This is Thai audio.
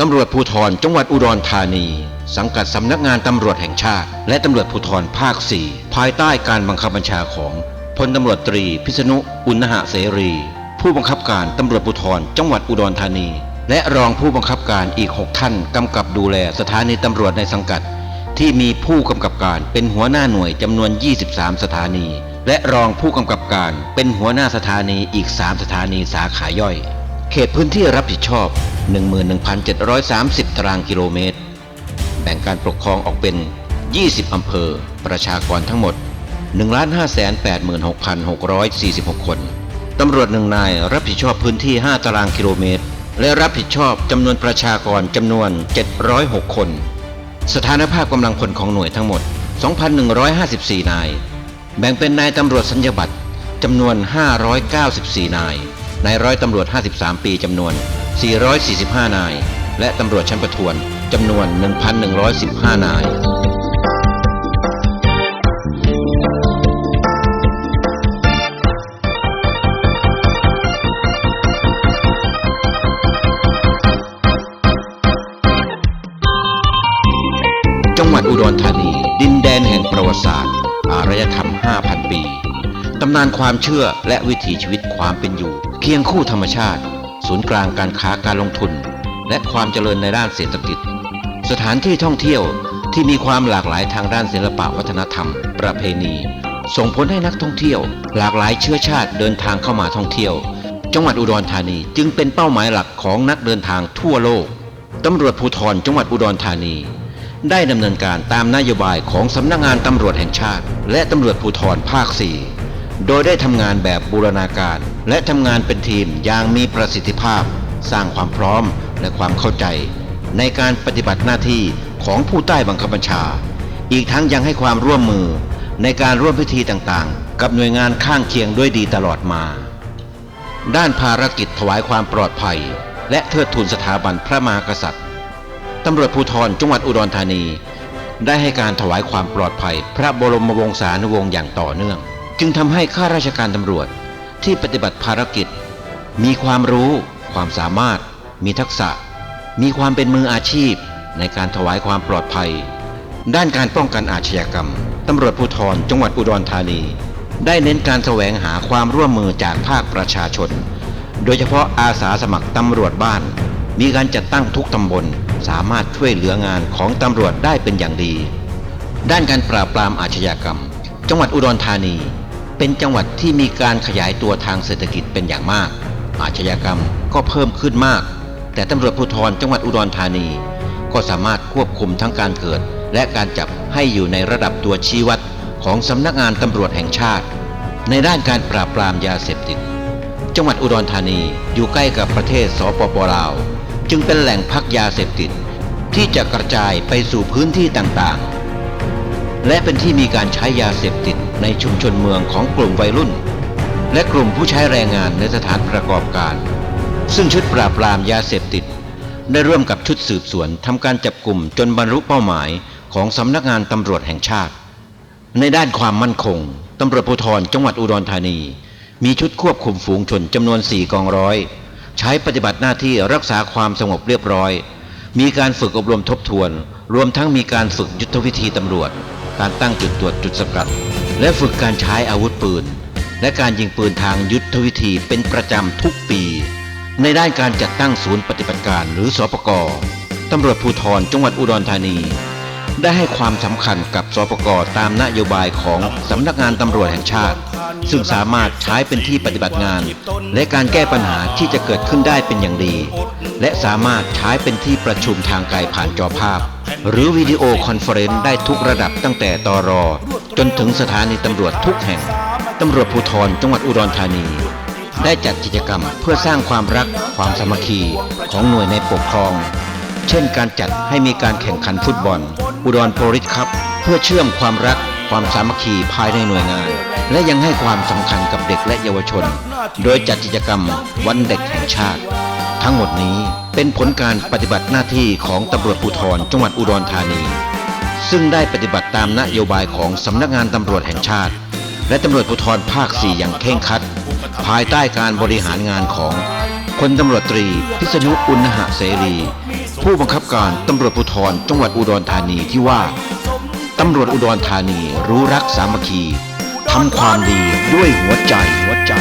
ตำรวจภูธรจังหวัดอุดรธานี สังกัดสำนักงานตำรวจแห่งชาติ และตำรวจภูธรภาค 4 ภายใต้การบังคับบัญชาของพลตำรวจตรีพิษณุอุณหะเสรี ผู้บังคับการตำรวจภูธรจังหวัดอุดรธานี และรองผู้บังคับการอีก 6 ท่านกำกับดูแลสถานีตำรวจในสังกัด ที่มีผู้กำกับการเป็นหัวหน้าหน่วยจำนวน 23 สถานี และรองผู้กำกับการเป็นหัวหน้าสถานีอีก 3 สถานีสาขาย่อย เขตพื้นที่รับผิดชอบ 11,730 ตารางกิโลเมตร แบ่งการปกครองออกเป็น 20 อำเภอ ประชากรทั้งหมด 1,586,646 คน ตำรวจหนึ่งนายรับผิดชอบพื้นที่ 5 ตารางกิโลเมตร และรับผิดชอบจำนวนประชากรจำนวน 706 คน สถานภาพกำลังพลของหน่วยทั้งหมด 2,154 นาย แบ่งเป็นนายตำรวจสัญญาบัตรจำนวน 594 นาย นายร้อยตำรวจ 53 ปีจำนวน 445 นาย และตำรวจชั้นประทวนจำนวน 1,115 นายจังหวัดอุดรธานี ดินแดนแห่งประวัติศาสตร์ อารยธรรม 5,000 ปี ตำนานความเชื่อและวิถีชีวิตความเป็นอยู่ เคียงคู่ธรรมชาติ ศูนย์กลางการค้าการลงทุน และความเจริญในด้านเศรษฐกิจ สถานที่ท่องเที่ยวที่มีความหลากหลายทางด้านศิลปะวัฒนธรรม ประเพณี ส่งผลให้นักท่องเที่ยว หลากหลายเชื้อชาติเดินทางเข้ามาท่องเที่ยว จังหวัดอุดรธานีจึงเป็นเป้าหมายหลักของนักเดินทางทั่วโลกตำรวจภูธรจังหวัดอุดรธานี ได้ดำเนินการตามนโยบายของสำนักงานตำรวจแห่งชาติ และตำรวจภูธรภาค 4 โดยได้ทำงานแบบบูรณาการ และทำงานเป็นทีมอย่างมีประสิทธิภาพ สร้างความพร้อมและความเข้าใจ ในการปฏิบัติหน้าที่ของผู้ใต้บังคับบัญชา อีกทั้งยังให้ความร่วมมือในการร่วมพิธีต่างๆ กับหน่วยงานข้างเคียงด้วยดีตลอดมา ด้านภารกิจถวายความปลอดภัย และเทิดทูนสถาบันพระมหากษัตริย์ตำรวจภูธรจังหวัดอุดรธานี ได้ให้การถวายความปลอดภัย พระบรมวงศานุวงศ์อย่างต่อเนื่อง จึงทำให้ข้าราชการตำรวจที่ปฏิบัติภารกิจ มีความรู้ ความสามารถ มีทักษะ มีความเป็นมืออาชีพ ในการถวายความปลอดภัย ด้านการป้องกันอาชญากรรมตำรวจภูธรจังหวัดอุดรธานี ได้เน้นการแสวงหาความร่วมมือจากภาคประชาชน โดยเฉพาะอาสาสมัครตำรวจบ้าน มีการจัดตั้งทุกตำบลสามารถช่วยเหลืองานของตำรวจได้เป็นอย่างดี ด้านการปราบปรามอาชญากรรม จังหวัดอุดรธานี เป็นจังหวัดที่มีการขยายตัวทางเศรษฐกิจเป็นอย่างมาก อาชญากรรมก็เพิ่มขึ้นมาก แต่ตำรวจภูธรจังหวัดอุดรธานี ก็สามารถควบคุมทั้งการเกิด และการจับให้อยู่ในระดับตัวชี้วัดของสำนักงานตำรวจแห่งชาติ ในด้านการปราบปรามยาเสพติด จังหวัดอุดรธานีอยู่ใกล้กับประเทศสปปลาว จึงเป็นแหล่งพักยาเสพติด ที่จะกระจายไปสู่พื้นที่ต่างๆ และเป็นที่มีการใช้ยาเสพติดในชุมชนเมืองของกลุ่มวัยรุ่น และกลุ่มผู้ใช้แรงงานในสถานประกอบการ ซึ่งชุดปราบปรามยาเสพติด ได้ร่วมกับชุดสืบสวนทำการจับกลุ่มจนบรรลุเป้าหมายของสำนักงานตำรวจแห่งชาติ ในด้านความมั่นคงตำรวจภูธรจังหวัดอุดรธานี มีชุดควบคุมฝูงชนจำนวน 4 กองร้อย ใช้ปฏิบัติหน้าที่รักษาความสงบเรียบร้อย มีการฝึกอบรมทบทวน รวมทั้งมีการฝึกยุทธวิธีตำรวจ การตั้งจุดตรวจจุดสกัด และฝึกการใช้อาวุธปืน และการยิงปืนทางยุทธวิธีเป็นประจำทุกปี ในด้านการจัดตั้งศูนย์ปฏิบัติการหรือสปกตำรวจภูธรจังหวัดอุดรธานี ได้ให้ความสำคัญกับสปกตามนโยบายของสำนักงานตำรวจแห่งชาติ ซึ่งสามารถใช้เป็นที่ปฏิบัติงาน และการแก้ปัญหาที่จะเกิดขึ้นได้เป็นอย่างดี และสามารถใช้เป็นที่ประชุมทางไกลผ่านจอภาพ หรือวิดีโอคอนเฟอเรนซ์ได้ทุกระดับตั้งแต่ตอรอ จนถึงสถานีตำรวจทุกแห่ง ตำรวจภูธรจังหวัดอุดรธานี ได้จัดกิจกรรมเพื่อสร้างความรักความสามัคคีของหน่วยในปกครอง เช่นการจัดให้มีการแข่งขันฟุตบอล อุดรโปรลิสครับ เพื่อเชื่อมความรักความสามัคคีภายในหน่วยงาน และยังให้ความสำคัญกับเด็กและเยาวชน โดยจัดกิจกรรมวันเด็กแห่งชาติ ทั้งหมดนี้เป็นผลการปฏิบัติหน้าที่ของตำรวจภูธรจังหวัดอุดรธานี ซึ่งได้ปฏิบัติตามนโยบายของสำนักงานตำรวจแห่งชาติ และตำรวจภูธรภาค 4 อย่างเคร่งครัด ภายใต้การบริหารงานของพลตำรวจตรี พิษณุอุณหะเสรี ผู้บังคับการตำรวจภูธรจังหวัดอุดรธานีที่ว่าตำรวจอุดรธานีรู้รักสามัคคีทำความดีด้วยหัวใจหัวใจ